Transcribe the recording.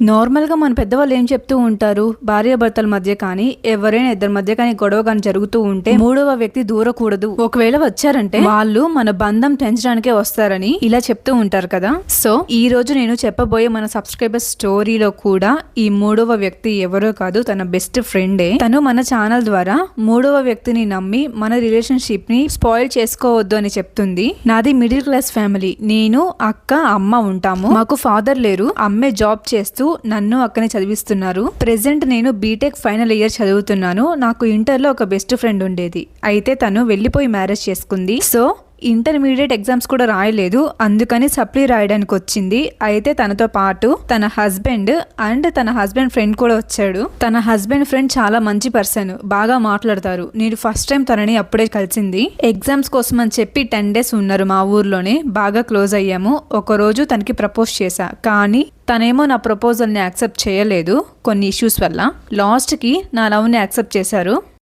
నార్మల్గా మన పెద్దవాళ్ళు ఏం చెప్తూ ఉంటారు భార్యాభర్తల మధ్య కానీ ఎవరైనా ఇద్దరి మధ్య కానీ గొడవ కానీ జరుగుతూ ఉంటే మూడవ వ్యక్తి దూరకూడదు. ఒకవేళ వచ్చారంటే వాళ్ళు మన బంధం తెంచడానికే వస్తారని ఇలా చెప్తూ ఉంటారు కదా. సో ఈ రోజు నేను చెప్పబోయే మన సబ్స్క్రైబర్ స్టోరీలో కూడా ఈ మూడవ వ్యక్తి ఎవరో కాదు తన బెస్ట్ ఫ్రెండే. తను మన ఛానల్ ద్వారా మూడవ వ్యక్తిని నమ్మి మన రిలేషన్షిప్ని స్పాయిల్ చేసుకోవద్దు అని చెప్తుంది. నాది మిడిల్ క్లాస్ ఫ్యామిలీ. నేను అక్క అమ్మ ఉంటాము. మాకు ఫాదర్ లేరు. అమ్మే జాబ్ చేస్తూ నన్ను అక్కనే చదివిస్తున్నారు. ప్రెసెంట్ నేను బీటెక్ ఫైనల్ ఇయర్ చదువుతున్నాను. నాకు ఇంటర్లో ఒక బెస్ట్ ఫ్రెండ్ ఉండేది. అయితే తను వెళ్ళిపోయి మ్యారేజ్ చేసుకుంది. సో ఇంటర్మీడియట్ ఎగ్జామ్స్ కూడా రాయలేదు. అందుకని సప్లీ రాయడానికి వచ్చింది. అయితే తనతో పాటు తన హస్బెండ్ అండ్ తన హస్బెండ్ ఫ్రెండ్ కూడా వచ్చాడు. తన హస్బెండ్ ఫ్రెండ్ చాలా మంచి పర్సన్. బాగా మాట్లాడతారు. నేను ఫస్ట్ టైం తనని అప్పుడే కలిసింది. ఎగ్జామ్స్ కోసం అని చెప్పి టెన్ డేస్ ఉన్నారు మా ఊర్లోనే. బాగా క్లోజ్ అయ్యాము. ఒక రోజు తనకి ప్రపోజ్ చేశా. కానీ తనేమో నా ప్రపోజల్ని యాక్సెప్ట్ చేయలేదు. కొన్ని ఇష్యూస్ వల్ల. లాస్ట్కి నా లవ్ని యాక్సెప్ట్ చేశారు.